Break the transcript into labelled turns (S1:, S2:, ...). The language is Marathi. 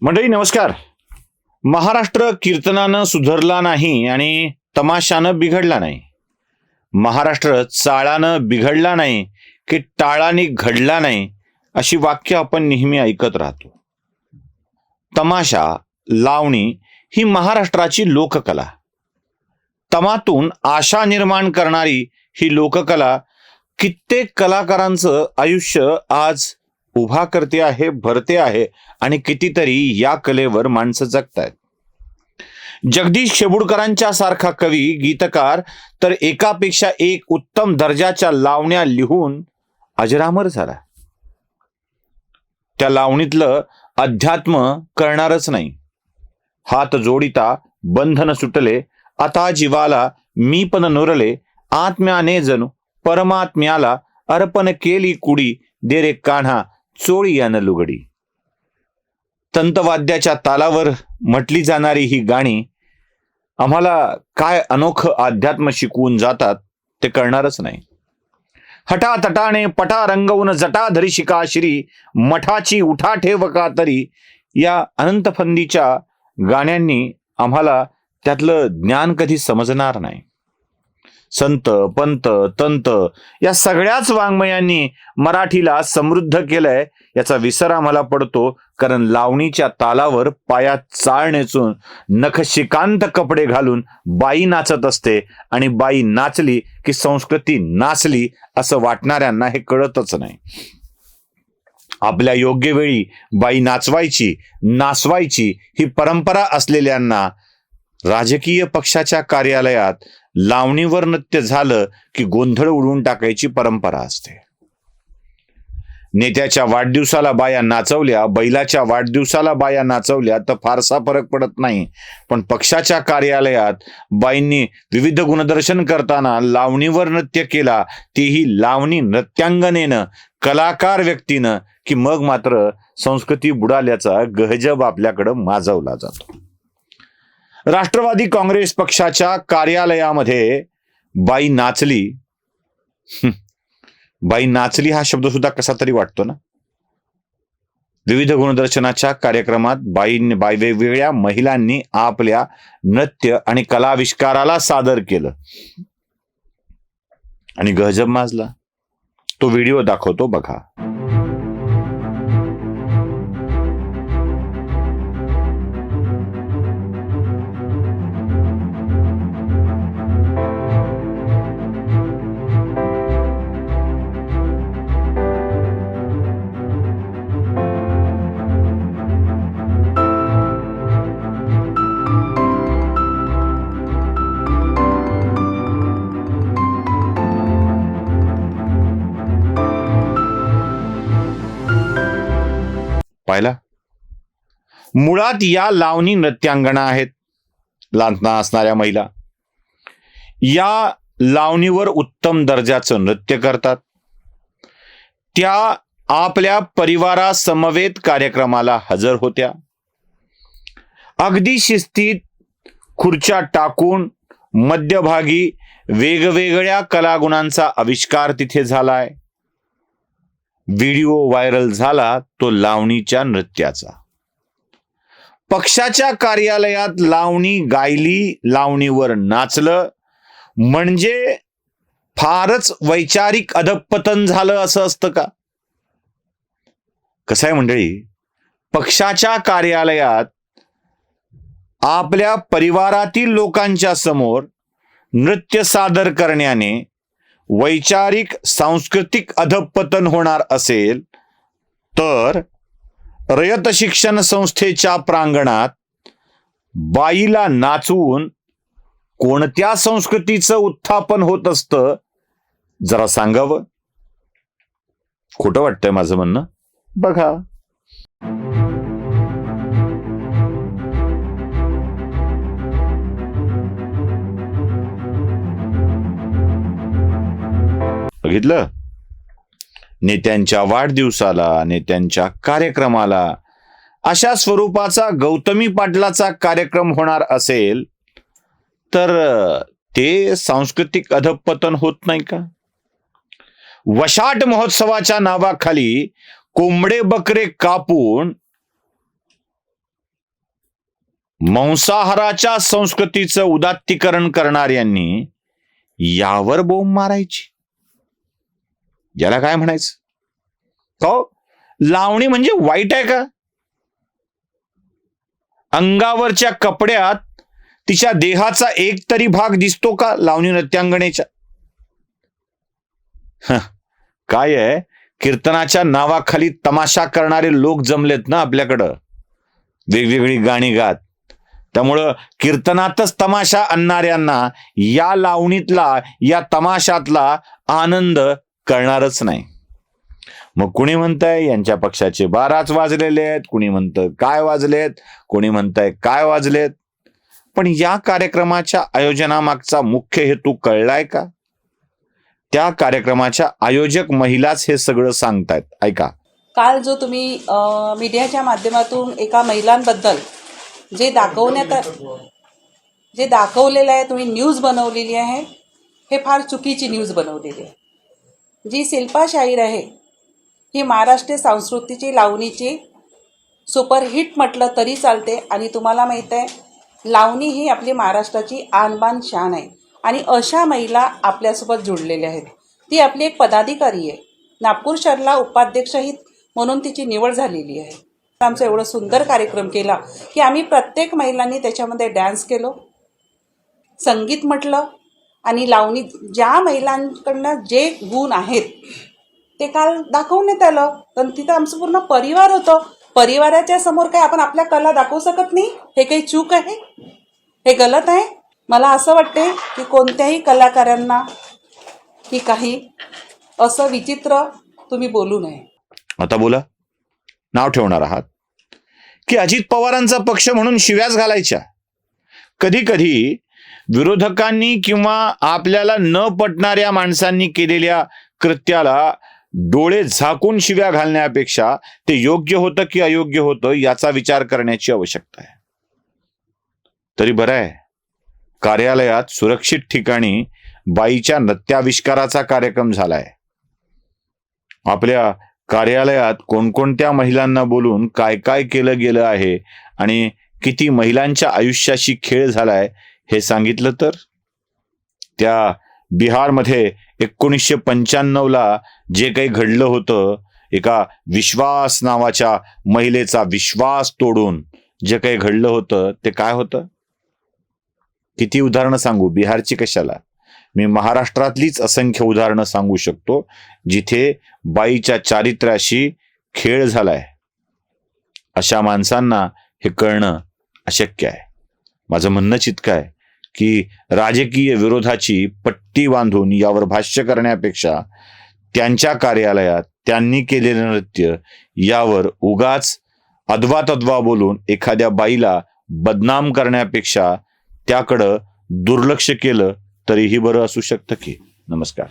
S1: मंडळी नमस्कार. महाराष्ट्र कीर्तनानं सुधरला नाही आणि तमाशानं बिघडला नाही. महाराष्ट्र चाळानं बिघडला नाही की टाळाने घडला नाही अशी वाक्य आपण नेहमी ऐकत राहतो. तमाशा लावणी ही महाराष्ट्राची लोककला. तमातून आशा निर्माण करणारी ही लोककला कित्येक कलाकारांचं आयुष्य आज उभा करते आहे भरते आहे आणि कितीतरी या कलेवर माणसं जगतायत. जगदीश शेबुडकरांच्या सारखा कवी गीतकार तर एकापेक्षा एक उत्तम दर्जाच्या लावण्या लिहून अजरामर झाला. त्या लावणीतलं अध्यात्म करणारच नाही. हात जोडिता बंधन सुटले आता जीवाला मी पण नुरले आत्म्याने जणू परमात्म्याला अर्पण केली कुडी दे रे कान्हा चोळी यानं लुगडी. तंतवाद्याच्या तालावर म्हटली जाणारी ही गाणी आम्हाला काय अनोखं अध्यात्म शिकवून जातात ते कळणारच नाही. हटा तटाने पटा रंगवून जटाधरी शिका श्री मठाची उठा ठेव का तरी या अनंत फंदीच्या गाण्यांनी आम्हाला त्यातलं ज्ञान कधी समजणार नाही. संत पंत तंत या सगळ्याच वाङ्मयांनी मराठीला समृद्ध केलंय. याचा विसर आम्हाला पडतो कारण लावणीच्या तालावर पायात चाळ नेचून नखशिकांत कपडे घालून बाई नाचत असते आणि बाई नाचली की संस्कृती नाचली असं वाटणाऱ्यांना हे कळतच नाही. आपल्या योग्य वेळी बाई नाचवायची नाचवायची ही परंपरा असलेल्यांना राजकीय पक्षाच्या कार्यालयात लावणीवर नृत्य झालं की गोंधळ उडवून टाकायची परंपरा असते. नेत्याच्या वाढदिवसाला बाया नाचवल्या बैलाच्या वाढदिवसाला बाया नाचवल्या तर फारसा फरक पडत नाही. पण पक्षाच्या कार्यालयात बाईंनी विविध गुणदर्शन करताना लावणीवर नृत्य केला तीही लावणी नृत्यांगनेनं कलाकार व्यक्तीनं की मग मात्र संस्कृती बुडाल्याचा गहजब आपल्याकडं माजवला जातो. राष्ट्रवादी काँग्रेस पक्षाच्या कार्यालयामध्ये बाई नाचली. बाई नाचली हा शब्द सुद्धा कसा तरी वाटतो ना? विविध गुणदर्शनाच्या कार्यक्रमात बाई बाई वेगवेगळ्या महिलांनी आपल्या नृत्य आणि कलाविष्काराला सादर केलं. आणि गहजब माजला. तो व्हिडिओ दाखवतो बघा. पाहिला? मुळात या लावणी नृत्यांगणा आहेत लांतना असणाऱ्या महिला. या लावणीवर उत्तम दर्जाचं नृत्य करतात. त्या आपल्या परिवारासमवेत कार्यक्रमाला हजर होत्या. अगदी शिस्तीत खुर्च्या टाकून मध्यभागी वेगवेगळ्या कलागुणांचा आविष्कार तिथे झालाय. व्हिडिओ व्हायरल झाला तो लावणीच्या नृत्याचा. पक्षाच्या कार्यालयात लावणी गायली लावणीवर नाचलं. म्हणजे फारच वैचारिक अधपतन झालं असं असतं का? कसं आहे मंडळी? पक्षाच्या कार्यालयात आपल्या परिवारातील लोकांच्या समोर नृत्य सादर करण्याने वैचारिक सांस्कृतिक अधपतन होणार असेल तर रयत शिक्षण संस्थेच्या प्रांगणात बाईला नाचवून कोणत्या संस्कृतीचं उत्थापन होत असतं जरा सांगावं? खोटं वाटतंय माझं म्हणणं? बघा. बघितलं? नेत्यांच्या वाढदिवसाला नेत्यांच्या कार्यक्रमाला. अशा स्वरूपाचा गौतमी पाटलाचा कार्यक्रम होणार असेल तर ते सांस्कृतिक अधपतन होत नाही का? वशाट महोत्सवाच्या नावाखाली कोंबडे बकरे कापून मांसाहाराच्या संस्कृतीचं उदात्तीकरण करणाऱ्यांनी यावर बोंब मारायची. याला काय म्हणायचं? हो? लावणी म्हणजे वाईट आहे का? अंगावरच्या कपड्यात तिच्या देहाचा एक तरी भाग दिसतो का लावणी नृत्यांगणेच्या काय आहे? कीर्तनाच्या नावाखाली तमाशा करणारे लोक जमलेत ना आपल्याकडं. वेगवेगळी गाणी गात. त्यामुळं कीर्तनातच तमाशा आणणाऱ्यांना या लावणीतला या तमाशातला आनंद कळणारच नाही. मग कुणी म्हणतंय यांच्या पक्षाचे बाराच वाजलेले आहेत. कुणी म्हणतं काय वाजलेत? कोणी म्हणतंय काय वाजलेत? पण या कार्यक्रमाच्या आयोजनामागचा मुख्य हेतू कळलाय का? त्या कार्यक्रमाच्या आयोजक महिलाच हे सगळं सांगतायत. ऐका.
S2: काल जो तुम्ही मीडियाच्या माध्यमातून एका महिलांबद्दल जे दाखवण्यात जे दाखवलेलं आहे तुम्ही न्यूज बनवलेली आहे हे फार चुकीची न्यूज बनवलेली आहे. जी शिल्पाशाहीर आहे ही महाराष्ट्रीय संस्कृतीची लावणीची सुपरहिट म्हटलं तरी चालते. आणि तुम्हाला माहीत आहे लावणी ही आपली महाराष्ट्राची आणबान शान आहे. आणि अशा महिला आपल्यासोबत जुळलेल्या आहेत. ती आपली एक पदाधिकारी आहे. नागपूर शहरला उपाध्यक्षही म्हणून तिची निवड झालेली आहे. आमचा एवढं सुंदर कार्यक्रम केला की आम्ही प्रत्येक महिलांनी त्याच्यामध्ये डॅन्स केलो संगीत म्हटलं आणि लावणी ज्या महिलांकडनं जे गुण आहेत ते काल दाखवण्यात आलं. पण तिथं आमचं पूर्ण परिवार होतं. परिवाराच्या समोर काय आपण आपल्या कला दाखवू शकत नाही? हे काही चूक आहे? हे गलत आहे? मला असं वाटते की कोणत्याही कलाकारांना की काही असं विचित्र तुम्ही बोलू नये.
S1: आता बोला. नाव ठेवणार आहात. की अजित पवारांचा पक्ष म्हणून शिव्याच घालायच्या. कधी कधी विरोधकांनी किंवा आपल्याला न पटणाऱ्या माणसांनी केलेल्या कृत्याला डोळे झाकून शिव्या घालण्यापेक्षा ते योग्य होतं की अयोग्य होतं याचा विचार करण्याची आवश्यकता आहे. तरी बरं आहे. कार्यालयात सुरक्षित ठिकाणी बाईच्या नृत्याविष्काराचा कार्यक्रम झालाय. आपल्या कार्यालयात कोणकोणत्या महिलांना बोलून काय काय केलं गेलं आहे आणि किती महिलांच्या आयुष्याशी खेळ झालाय हे सांगितलं तर? त्या बिहारमध्ये एकोणीसशे पंच्याण्णवला जे काही घडलं होतं एका विश्वास नावाच्या महिलेचा विश्वास तोडून जे काही घडलं होतं ते काय होतं? किती उदाहरणं सांगू? बिहारची कशाला? मी महाराष्ट्रातलीच असंख्य उदाहरणं सांगू शकतो जिथे बाईच्या चारित्र्याशी खेळ झालाय. अशा माणसांना हे कळणं अशक्य आहे. माझं म्हणणं चितकं आहे. की राजकीय विरोधाची पट्टी बांधून यावर भाष्य करण्यापेक्षा त्यांच्या कार्यालयात त्यांनी केलेलं नृत्य यावर उगाच अद्वा तद्वा बोलून एखाद्या बाईला बदनाम करण्यापेक्षा त्याकडं दुर्लक्ष केलं तरीही बरं असू शकतं की. नमस्कार.